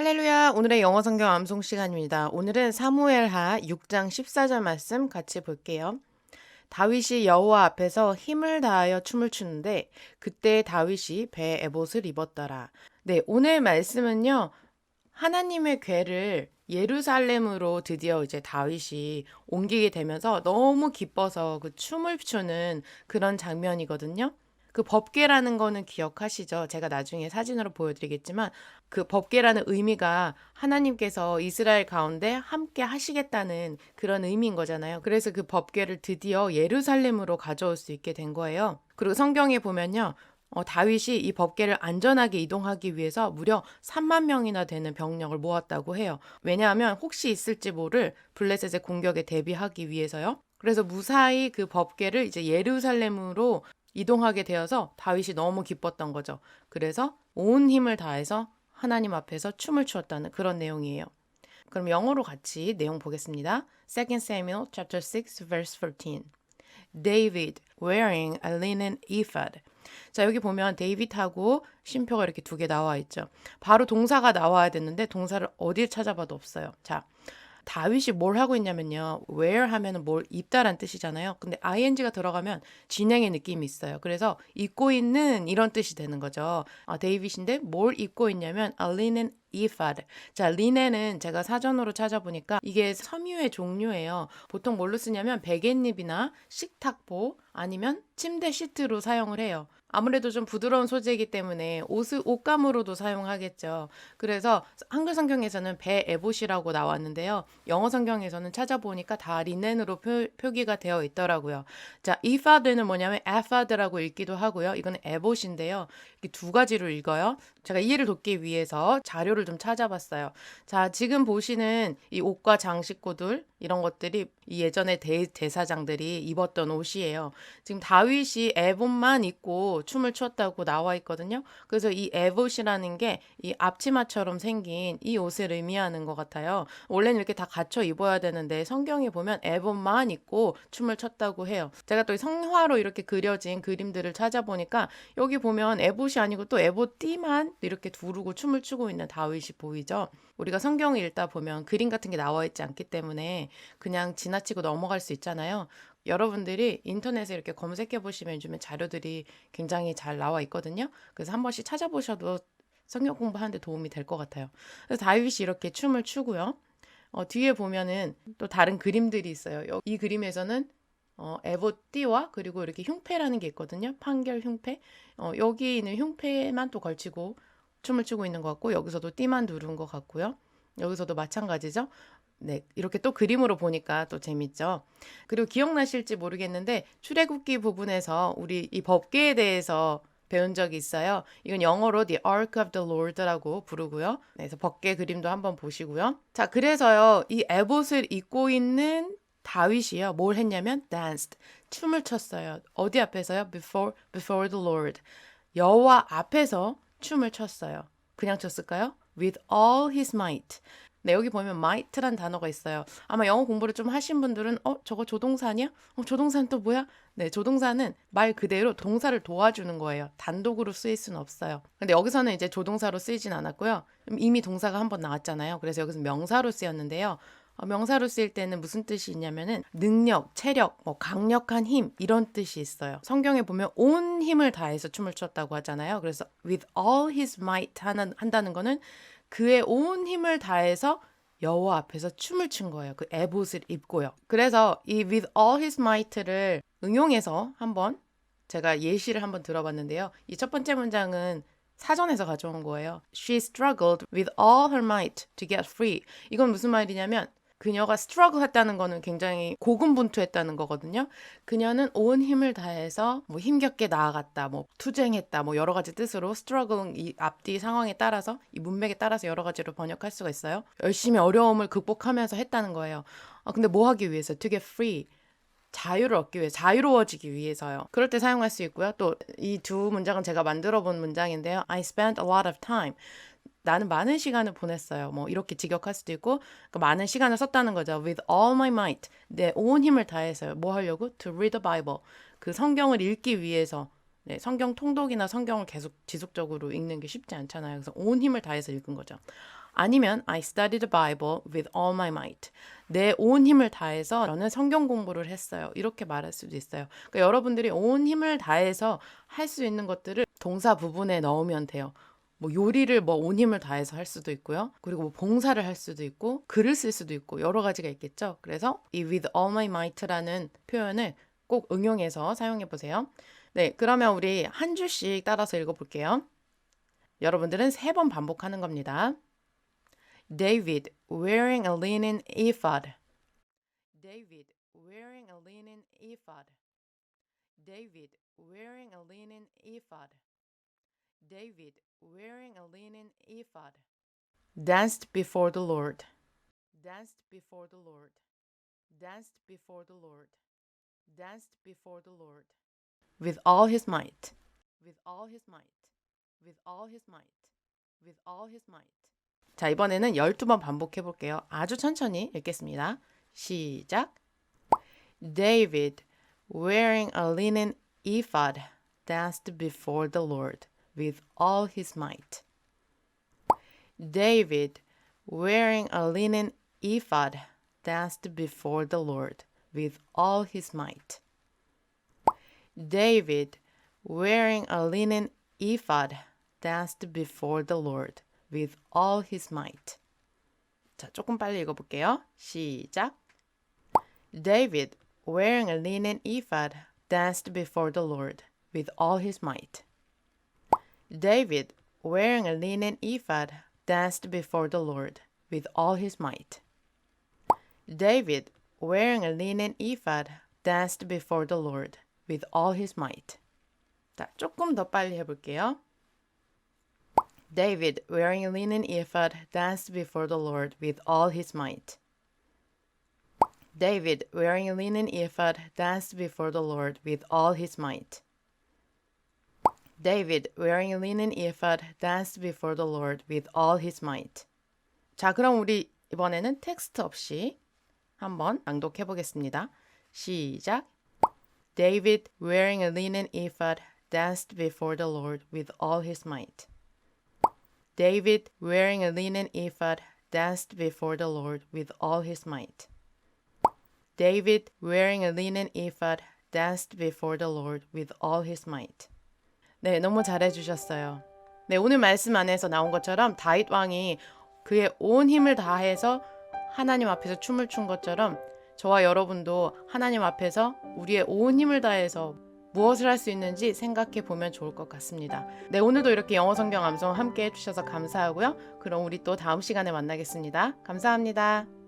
할렐루야. 오늘의 영어 성경 암송 시간입니다. 오늘은 사무엘하 6장 14절 말씀 같이 볼게요. 다윗이 여호와 앞에서 힘을 다하여 춤을 추는데 그때 다윗이 배 에봇을 입었더라. 네, 오늘 말씀은요. 하나님의 괴를 예루살렘으로 드디어 이제 다윗이 옮기게 되면서 너무 기뻐서 그 춤을 추는 그런 장면이거든요. 그 법궤라는 거는 기억하시죠? 제가 나중에 사진으로 보여드리겠지만 그 법궤라는 의미가 하나님께서 이스라엘 가운데 함께 하시겠다는 그런 의미인 거잖아요. 그래서 그 법궤를 드디어 예루살렘으로 가져올 수 있게 된 거예요. 그리고 성경에 보면요. 어, 다윗이 이 법궤를 안전하게 이동하기 위해서 무려 3만 명이나 되는 병력을 모았다고 해요. 왜냐하면 혹시 있을지 모를 블레셋의 공격에 대비하기 위해서요. 그래서 무사히 그 법궤를 이제 예루살렘으로 이동하게 되어서 다윗이 너무 기뻤던 거죠. 그래서 온 힘을 다해서 하나님 앞에서 춤을 추었다는 그런 내용이에요. 그럼 영어로 같이 내용 보겠습니다. 2 Samuel chapter 6 verse 14. David wearing a linen ephod. 자, 여기 보면 데이빗하고 쉼표가 이렇게 두 개 나와 있죠. 바로 동사가 나와야 되는데 동사를 어딜 찾아봐도 없어요. 자, 다윗이 뭘 하고 있냐면요. wear 하면은 뭘 입다란 뜻이잖아요. 근데 ing가 들어가면 진행의 느낌이 있어요. 그래서 입고 있는 이런 뜻이 되는 거죠. 아, 데이빗인데 뭘 입고 있냐면 a linen ephod. 자, 리넨은 제가 사전으로 찾아보니까 이게 섬유의 종류예요. 보통 뭘로 쓰냐면 베갯잎이나 식탁보 아니면 침대 시트로 사용을 해요. 아무래도 좀 부드러운 소재이기 때문에 옷을 옷감으로도 사용하겠죠. 그래서 한글 성경에서는 배 에봇이라고 나왔는데요. 영어 성경에서는 찾아보니까 다 리넨으로 표, 표기가 되어 있더라고요. 자, ephod는 뭐냐면 ephod라고 읽기도 하고요. 이거는 에봇인데요. 이게 두 가지로 읽어요. 제가 이해를 돕기 위해서 자료를 좀 찾아봤어요. 자, 지금 보시는 이 옷과 장식구들 이런 것들이 예전에 대, 대사장들이 입었던 옷이에요. 지금 다윗이 에봇만 입고 춤을 추었다고 나와 있거든요. 그래서 이 에봇이라는 게 이 앞치마처럼 생긴 이 옷을 의미하는 것 같아요. 원래는 이렇게 다 갖춰 입어야 되는데 성경에 보면 에봇만 입고 춤을 췄다고 해요. 제가 또 성화로 이렇게 그려진 그림들을 찾아보니까 여기 보면 에봇이 아니고 또 에봇 띠만 이렇게 두르고 춤을 추고 있는 다윗이 보이죠. 우리가 성경을 읽다 보면 그림 같은 게 나와 있지 않기 때문에 그냥 지나치고 넘어갈 수 있잖아요. 여러분들이 인터넷에 이렇게 검색해 보시면 요즘에 자료들이 굉장히 잘 나와 있거든요. 그래서 한 번씩 찾아보셔도 성경 공부하는데 도움이 될 것 같아요. 그래서 다윗이 이렇게 춤을 추고요. 어, 뒤에 보면은 또 다른 그림들이 있어요. 이 그림에서는 어, 에보띠와 그리고 이렇게 흉패라는 게 있거든요. 판결 흉패. 어, 여기 있는 흉패만 또 걸치고 춤을 추고 있는 것 같고 여기서도 띠만 두른 것 같고요. 여기서도 마찬가지죠. 네, 이렇게 또 그림으로 보니까 또 재밌죠. 그리고 기억나실지 모르겠는데 출애굽기 부분에서 우리 이 법계에 대해서 배운 적이 있어요. 이건 영어로 The Ark of the Lord라고 부르고요. 네, 그래서 법계 그림도 한번 보시고요. 자, 그래서요. 이 에봇을 입고 있는 다윗이요. 뭘 했냐면 danced. 춤을 췄어요. 어디 앞에서요? Before before the Lord. 여호와 앞에서 춤을 췄어요. 그냥 췄을까요? With all his might. 네, 여기 보면 might란 단어가 있어요. 아마 영어 공부를 좀 하신 분들은 어, 저거 조동사 아니야? 어, 조동사는 또 뭐야? 네, 조동사는 말 그대로 동사를 도와주는 거예요. 단독으로 쓰일 수는 없어요. 근데 여기서는 이제 조동사로 쓰이진 않았고요. 이미 동사가 한 번 나왔잖아요. 그래서 여기서 명사로 쓰였는데요. 어, 명사로 쓰일 때는 무슨 뜻이 있냐면은 능력, 체력, 뭐 강력한 힘 이런 뜻이 있어요. 성경에 보면 온 힘을 다해서 춤을 췄다고 하잖아요. 그래서 with all his might 하는 한다는 거는 그의 온 힘을 다해서 여호와 앞에서 춤을 춘 거예요. 그 에봇을 입고요. 그래서 이 with all his might를 응용해서 한번 제가 예시를 한번 들어봤는데요. 이 첫 번째 문장은 사전에서 가져온 거예요. She struggled with all her might to get free. 이건 무슨 말이냐면 그녀가 스트러글 했다는 거는 굉장히 고군분투했다는 거거든요. 그녀는 온 힘을 다해서 뭐 힘겹게 나아갔다, 뭐 투쟁했다, 뭐 여러 가지 뜻으로 스트러글 이 앞뒤 상황에 따라서 이 문맥에 따라서 여러 가지로 번역할 수가 있어요. 열심히 어려움을 극복하면서 했다는 거예요. 아, 근데 뭐 하기 위해서? Get free. 자유를 얻기 위해 자유로워지기 위해서요. 그럴 때 사용할 수 있고요. 또 이 두 문장은 제가 만들어 본 문장인데요. I spent a lot of time. 나는 많은 시간을 보냈어요. 뭐 이렇게 직역할 수도 있고 그러니까 많은 시간을 썼다는 거죠. With all my might. 내 온 힘을 다해서요. 뭐 하려고? To read the Bible. 그 성경을 읽기 위해서 네, 성경 통독이나 성경을 계속 지속적으로 읽는 게 쉽지 않잖아요. 그래서 온 힘을 다해서 읽은 거죠. 아니면 I studied the Bible with all my might. 내 온 힘을 다해서 저는 성경 공부를 했어요. 이렇게 말할 수도 있어요. 그러니까 여러분들이 온 힘을 다해서 할 수 있는 것들을 동사 부분에 넣으면 돼요. 뭐 요리를 뭐 온 힘을 다해서 할 수도 있고요. 그리고 뭐 봉사를 할 수도 있고 글을 쓸 수도 있고 여러 가지가 있겠죠. 그래서 이 with all my might라는 표현을 꼭 응용해서 사용해 보세요. 네, 그러면 우리 한 줄씩 따라서 읽어 볼게요. 여러분들은 세 번 반복하는 겁니다. David wearing a linen ephod. David wearing a linen ephod. David wearing a linen ephod. David wearing a linen ephod. Danced before the Lord. Danced before the Lord. Danced before the Lord. Danced before the Lord. With all his might. With all his might. With all his might. With all his might. 자, 이번에는 12번 반복해 볼게요. 아주 천천히 읽겠습니다. 시작. David, wearing a linen ephod, danced before the Lord with all his might. David, wearing a linen ephod, danced before the Lord with all his might. David, wearing a linen ephod, danced before the Lord with all his might. 자, 조금 빨리 읽어볼게요. 시작. David, wearing a linen ephod, danced before the Lord with all his might. David, wearing a linen ephod, danced before the Lord with all his might. David, wearing a linen ephod, danced before the Lord with all his might. 자, 조금 더 빨리 해볼게요. David, wearing a linen ephod, danced before the Lord with all his might. David, wearing a linen ephod, danced before the Lord with all his might. David, wearing a linen ephod, danced before the Lord with all his might. 자, 그럼 우리 이번에는 텍스트 없이 한번 낭독해 보겠습니다. 시작. David, wearing a linen ephod, danced before the Lord with all his might. David, wearing a linen ephod, danced before the Lord with all his might. David, wearing a linen ephod, danced before the Lord with all his might. 네, 너무 잘해주셨어요. 네, 오늘 말씀 안에서 나온 것처럼 다윗 왕이 그의 온 힘을 다해서 하나님 앞에서 춤을 춘 것처럼 저와 여러분도 하나님 앞에서 우리의 온 힘을 다해서 무엇을 할 수 있는지 생각해 보면 좋을 것 같습니다. 네, 오늘도 이렇게 영어 성경 암송 함께 해주셔서 감사하고요. 그럼 우리 또 다음 시간에 만나겠습니다. 감사합니다.